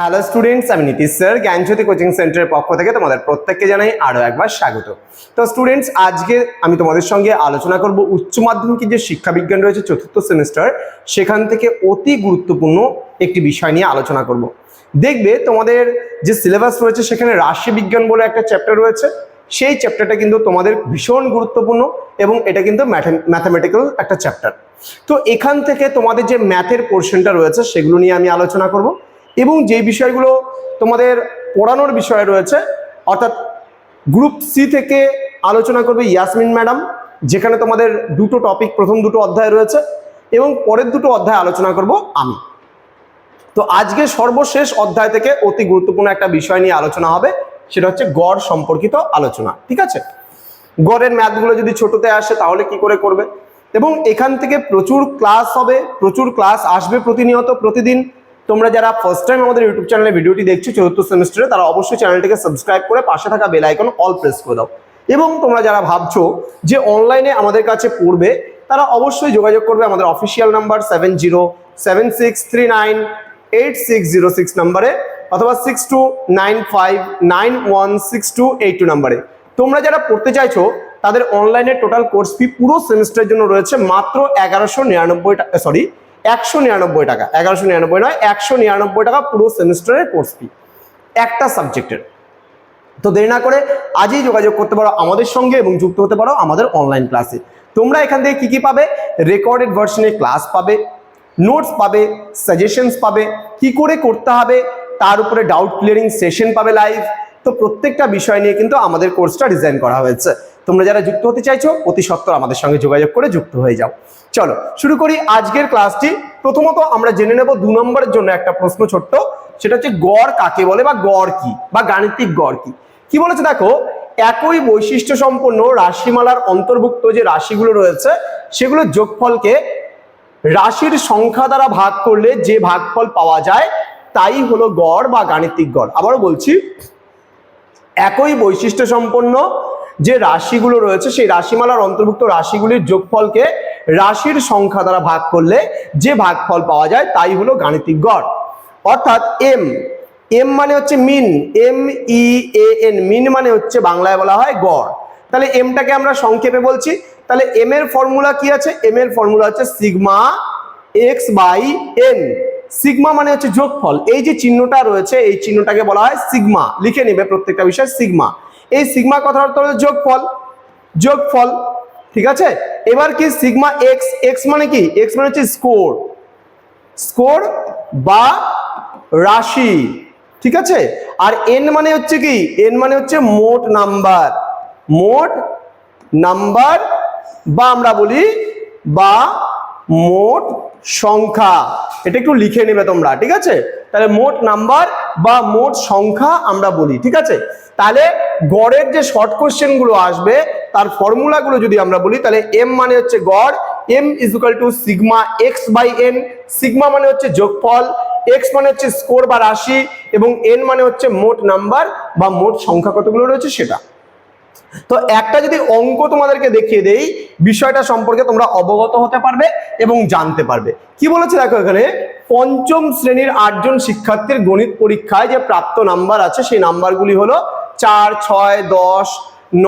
Hello students আমি Nitish sir জ্ঞানজ্যোতি coaching সেন্টারের পক্ষ থেকে তোমাদের প্রত্যেককে জানাই আরও একবার স্বাগত। তো স্টুডেন্টস আজকে আমি তোমাদের সঙ্গে আলোচনা করব উচ্চ মাধ্যমিকের যে শিক্ষা বিজ্ঞান রয়েছে চতুর্থ সেমিস্টার সেখান থেকে অতি গুরুত্বপূর্ণ একটি বিষয় নিয়ে আলোচনা করব। দেখবে তোমাদের যে সিলেবাস রয়েছে, সেখানে রাশি বিজ্ঞান বলে একটা চ্যাপ্টার রয়েছে। সেই চ্যাপ্টারটা কিন্তু তোমাদের ভীষণ গুরুত্বপূর্ণ এবং এটা কিন্তু ম্যাথামেটিক্যাল একটা চ্যাপ্টার তো এখান থেকে তোমাদের যে ম্যাথের পোর্শনটা রয়েছে, সেগুলো নিয়ে আমি আলোচনা করব। এবং যে বিষয়গুলো তোমাদের পড়ানোর বিষয় রয়েছে, অর্থাৎ গ্রুপ সি থেকে আলোচনা করবে ইয়াসমিন ম্যাডাম, যেখানে তোমাদের দুটো টপিক প্রথম দুটো অধ্যায় রয়েছে এবং পরের দুটো অধ্যায় আলোচনা করব আমি। তো আজকে সর্বশেষ অধ্যায় থেকে অতি গুরুত্বপূর্ণ একটা বিষয় নিয়ে আলোচনা হবে, সেটা হচ্ছে গড় সম্পর্কিত আলোচনা, ঠিক আছে? গড়ের ম্যাথগুলো যদি ছোটতে আসে তাহলে কি করে করবে? এবং এখান থেকে প্রচুর ক্লাস হবে, প্রচুর ক্লাস আসবে প্রতিনিয়ত, প্রতিদিন তোমরা যারা ফার্স্ট টাইম আমাদের ইউটিউব চ্যানেলে ভিডিওটি দেখছ চতুর্থ সেমিস্টারে তারা অবশ্যই চ্যানেলটিকে সাবস্ক্রাইব করে পাশে থাকা বেল আইকন অল প্রেস করে দাও। এবং তোমরা যারা ভাবছ যে অনলাইনে আমাদের কাছে পড়বে, তারা অবশ্যই যোগাযোগ করবে আমাদের official number seven zero seven six three nine eight six zero six নাম্বারে অথবা six two nine five nine one six two eight two নাম্বারে তোমরা যারা পড়তে চাইছো, তাদের অনলাইনে টোটাল কোর্স ফি পুরো সেমিস্টারের জন্য রয়েছে মাত্র এগারোশো নিরানব্বই টাকা সরি একশো নিরানব্বই টাকা, এগারোশো নিরানব্বই নয়, একশো নিরানব্বই টাকা পুরো সেমিস্টারের কোর্স ফি একটা সাবজেক্টের তো দেরি না করে আজই যোগাযোগ করতে পারো আমাদের সঙ্গে এবং যুক্ত হতে পারো আমাদের অনলাইন ক্লাসে তোমরা এখান থেকে কী কী পাবে? রেকর্ডেড ভার্সনে ক্লাস পাবে নোটস পাবে সাজেশনস পাবে, কি করে করতে হবে, তার উপরে ডাউট ক্লিয়ারিং সেশন পাবে লাইভ তো প্রত্যেকটা বিষয় নিয়ে কিন্তু আমাদের কোর্সটা ডিজাইন করা হয়েছে। তোমরা যারা যুক্ত হতে চাইছো, অতি সত্বর আমাদের সঙ্গে যোগাযোগ করে যুক্ত হয়ে যাও। চলো, শুরু করি আজকের ক্লাসটি। প্রথমত আমরা জেনে নেব দু নম্বরের জন্য একটা প্রশ্ন ছোট্ট। সেটা হচ্ছে গড় কাকে বলে বা গড় কি বা গাণিতিক গড় কি? কি বলেছে দেখো? একই বৈশিষ্ট্য সম্পন্ন রাশিমালার অন্তর্ভুক্ত যে রাশিগুলো রয়েছে সেগুলোর যোগফলকে রাশির সংখ্যা দ্বারা ভাগ করলে যে ভাগফল পাওয়া যায়, তাই হলো গড় বা গাণিতিক গড়। আবারও বলছি, একই বৈশিষ্ট্য সম্পন্ন যে রাশিগুলো রয়েছে, সেই রাশিমালার অন্তর্ভুক্ত রাশিগুলির যোগফলকে রাশির সংখ্যা দ্বারা ভাগ করলে যে ভাগফল পাওয়া যায়, তাই হলো গাণিতিক গড়। অর্থাৎ এম এম মানে হচ্ছে মিন এম ই এ এন মিন মানে হচ্ছে বাংলায় বলা হয় গড়। তাহলে এমটাকে আমরা সংক্ষেপে বলছি। তাহলে এম এর ফর্মুলা কি আছে? এম এর ফর্মুলা হচ্ছে sigma X by N sigma মানে হচ্ছে যোগফল। এই যে চিহ্নটা রয়েছে, এই চিহ্নটাকে বলা হয় সিগমা লিখে নেবে প্রত্যেকটা বিষয় সিগমা এই সিগমা কথার অর্থ হলো যোগফল যোগফল, ঠিক আছে? এবার কি সিগমা এক্স এক্স মানে কি? এক্স মানে হচ্ছে স্কোর স্কোর বা রাশি, ঠিক আছে? আর এন মানে হচ্ছে কি? এন মানে হচ্ছে মোট নাম্বার মোট নাম্বার বা আমরা বলি বা মোট সংখ্যা। এটা একটু লিখে নেবে তোমরা, ঠিক আছে? তাহলে মোট নাম্বার বা মোট সংখ্যা আমরা বলি, ঠিক আছে? তাহলে গড়ের যে শর্ট কোশ্চেনগুলো আসবে, তার ফর্মুলাগুলো যদি আমরা বলি, তাহলে এম মানে হচ্ছে গড় M equal to sigma X by N sigma মানে হচ্ছে যোগফল এক্স মানে হচ্ছে স্কোর বা রাশি, এবং এন মানে হচ্ছে মোট নাম্বার বা মোট সংখ্যা কতগুলো রয়েছে সেটা। তো একটা যদি অঙ্ক তোমাদেরকে দেখিয়ে দেই, বিষয়টা সম্পর্কে তোমরা অবগত হতে পারবে এবং জানতে পারবে। কি বলেছে দেখো এখানে? পঞ্চম শ্রেণির আটজন শিক্ষার্থীর গণিত পরীক্ষায় যে প্রাপ্ত নাম্বার আছে, সেই নাম্বারগুলি হলো চার, ছয়, দশ,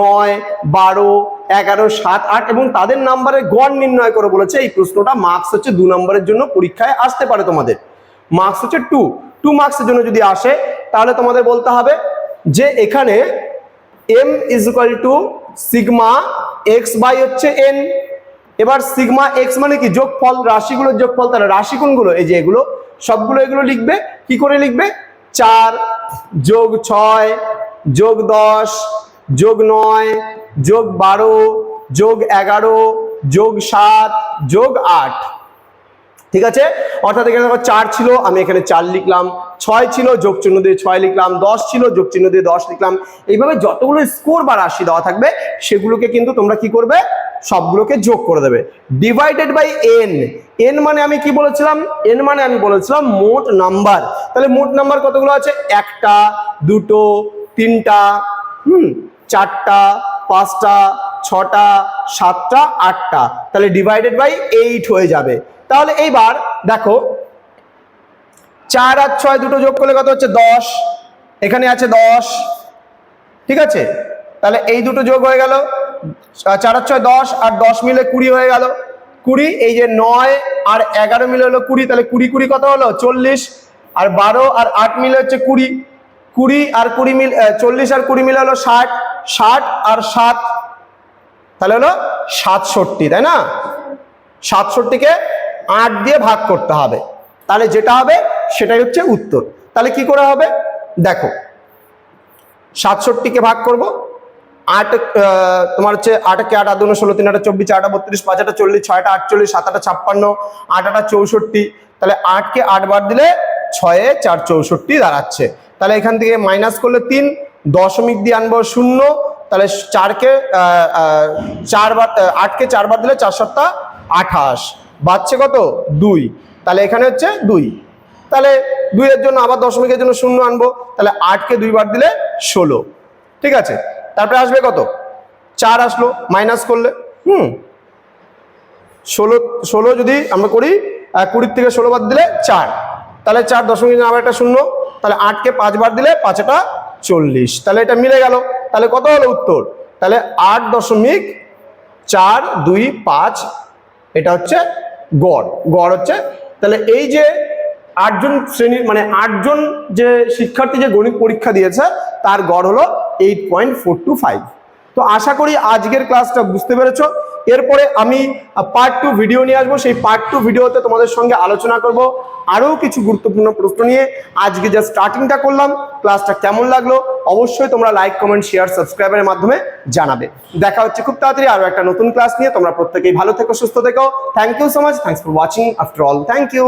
নয়, বারো, এগারো, সাত, আট এবং তাদের নাম্বারের গড় নির্ণয় করে বলেছে, এই প্রশ্নটা মার্কস হচ্ছে দু নম্বরের জন্য পরীক্ষায় আসতে পারে তোমাদের। মার্কস হচ্ছে টু টু মার্কসের জন্য যদি আসে, তাহলে তোমাদের বলতে হবে যে এখানে M is equal to sigma X by হচ্ছে এন এবার সিগমা এক্স মানে কি? যোগফল, রাশিগুলোর যোগফল, তাহলে রাশি কোনগুলো এই যে এগুলো, সবগুলো এগুলো লিখবে, কি করে লিখবে? চার যোগ ছয়, যোগ দশ, যোগ নয়, যোগ বারো, যোগ এগারো, যোগ সাত, যোগ আট। ঠিক আছে? অর্থাৎ এখানে দেখো চার ছিল, আমি এখানে চার লিখলাম, ছয় ছিল, যোগ চিহ্ন দিয়ে ছয় লিখলাম, দশ ছিল, যোগ চিহ্ন দিয়ে দশ লিখলাম। এইভাবে যতগুলো স্কোর বা রাশি দেওয়া থাকবে, সেগুলোকে কিন্তু তোমরা কি করবে? সবগুলোকে যোগ করে দেবে। ডিভাইডেড বাই এন এন মানে আমি কি বলেছিলাম? এন মানে আমি বলেছিলাম মোট নাম্বার তাহলে মোট নাম্বার কতগুলো আছে? একটা, দুটো, তিনটা, হুম, চারটা, পাঁচটা, ছটা, সাতটা, আটটা। তাহলে ডিভাইডেড বাই এইট হয়ে যাবে। তাহলে এইবার দেখো, চার আর ছয় দুটো যোগ করলে কত হচ্ছে? দশ। এখানে আছে দশ। ঠিক আছে? তাহলে এই দুটো যোগ হয়ে গেল। চার আর ছয় দশ আর দশ মিলে কুড়ি হয়ে গেল। কুড়ি, এই যে নয় আর এগারো মিলে হলো কুড়ি, তাহলে কুড়ি কুড়ি কত হলো? চল্লিশ। আর বারো আর আট মিলে হচ্ছে কুড়ি। কুড়ি আর কুড়ি মিল চল্লিশ আর কুড়ি মিলে হলো ষাট। ষাট আর সাত, তাহলে হলো সাতষট্টি, তাই না? সাতষট্টিকে আট দিয়ে ভাগ করতে হবে। তাহলে যেটা হবে, সেটাই হচ্ছে উত্তর। তাহলে কি করে হবে? দেখো, সাতষট্টিকে ভাগ করব। আট তোমার হচ্ছে আটকে আট আদুনো ষোলো, তিন আটা চব্বিশ আটা বত্রিশ, পাঁচ আটা চল্লিশ ছয়টা আটচল্লিশ, সাত আটা ছাপ্পান্ন, আট আটা চৌষট্টি। তাহলে আটকে আট বার দিলে ছয়ে চার চৌষট্টি দাঁড়াচ্ছে। তাহলে এখান থেকে মাইনাস করলে তিন, দশমিক দিয়ে আনব শূন্য। তাহলে চারকে চারবার আটকে চারবার দিলে চার সাতটা আঠাশ। বাচ্চে কত? দুই। তাহলে এখানে হচ্ছে দুই। তাহলে দুইয়ের জন্য আবার দশমিকের জন্য শূন্য আনব। তাহলে আটকে দুইবার দিলে ষোলো। ঠিক আছে? তারপরে আসবে কত? চার আসলো, মাইনাস করলে। হুম। ষোলো ষোলো যদি আমরা করি কুড়ির থেকে ষোলো বাদ দিলে চার। তাহলে চার দশমিক আবার একটা শূন্য। তাহলে আটকে পাঁচবার দিলে পাঁচটা চল্লিশ। তাহলে এটা মিলে গেল। তাহলে কত হলো উত্তর? তাহলে আট দশমিক চার দুই পাঁচ, এটা হচ্ছে গড়। গড় হচ্ছে, তাহলে এই যে আটজন শ্রেণির মানে আটজন যে শিক্ষার্থী যে গণিত পরীক্ষা দিয়েছে, তার গড় হলো eight point four two five তো আশা করি আজকের ক্লাসটা বুঝতে পেরেছ। এরপরে আমি পার্ট টু ভিডিও নিয়ে আসব। সেই পার্ট টু ভিডিওতে তোমাদের সঙ্গে আলোচনা করব। আরও কিছু গুরুত্বপূর্ণ প্রশ্ন নিয়ে আজকে যা স্টার্টিংটা করলাম ক্লাসটা কেমন লাগল, অবশ্যই তোমরা লাইক কমেন্ট শেয়ার সাবস্ক্রাইবের মাধ্যমে জানাবে। দেখা হচ্ছে খুব তাড়াতাড়ি আরও একটা নতুন ক্লাস নিয়ে। তোমরা প্রত্যেকেই ভালো থেকো, সুস্থ থেকো। Thank you so much thanks for watching after all thank you